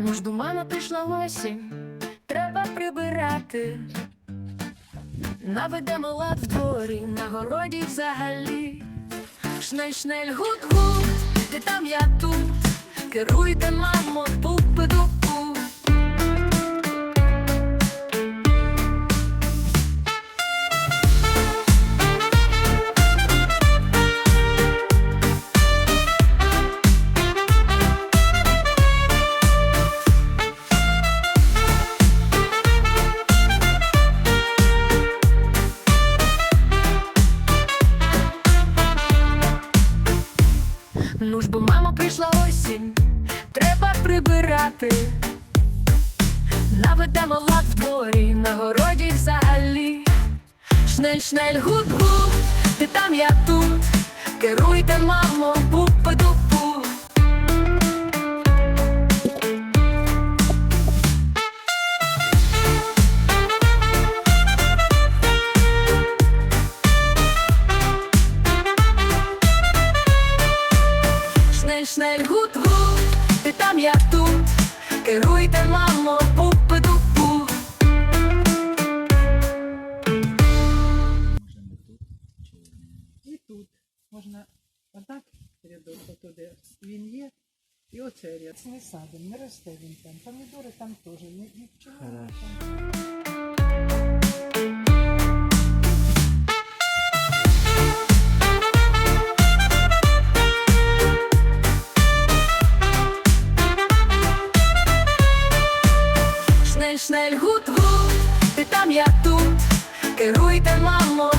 Ну ж до мама прийшла осінь, треба прибирати. Наведемо лад в дворі, на городі взагалі. Шнель, шнель, гуд, гуд, ти там, я тут. Керуйте, мамо, пупи-дупу. Ну ж бо мама прийшла осінь, треба прибирати. Наведемо лад в дворі, на городі взагалі. Шнель, шнель, гуд, гуд, ти там, я тут. Керуйте, мамо, пупи-дупу. Шнель, гуд, гуд, ти там, я тут. Керуйте, мамо, пупи-дупу. Може не тут чи ні? І тут можна отак рядок отуди він є. І оце ряд. Не садимо, не росте він там. Помідори там теж. Ні, ні Хорошо. там. Шнель, шнель, гуд-гуд, ти там, я тут, керуйте, мамо,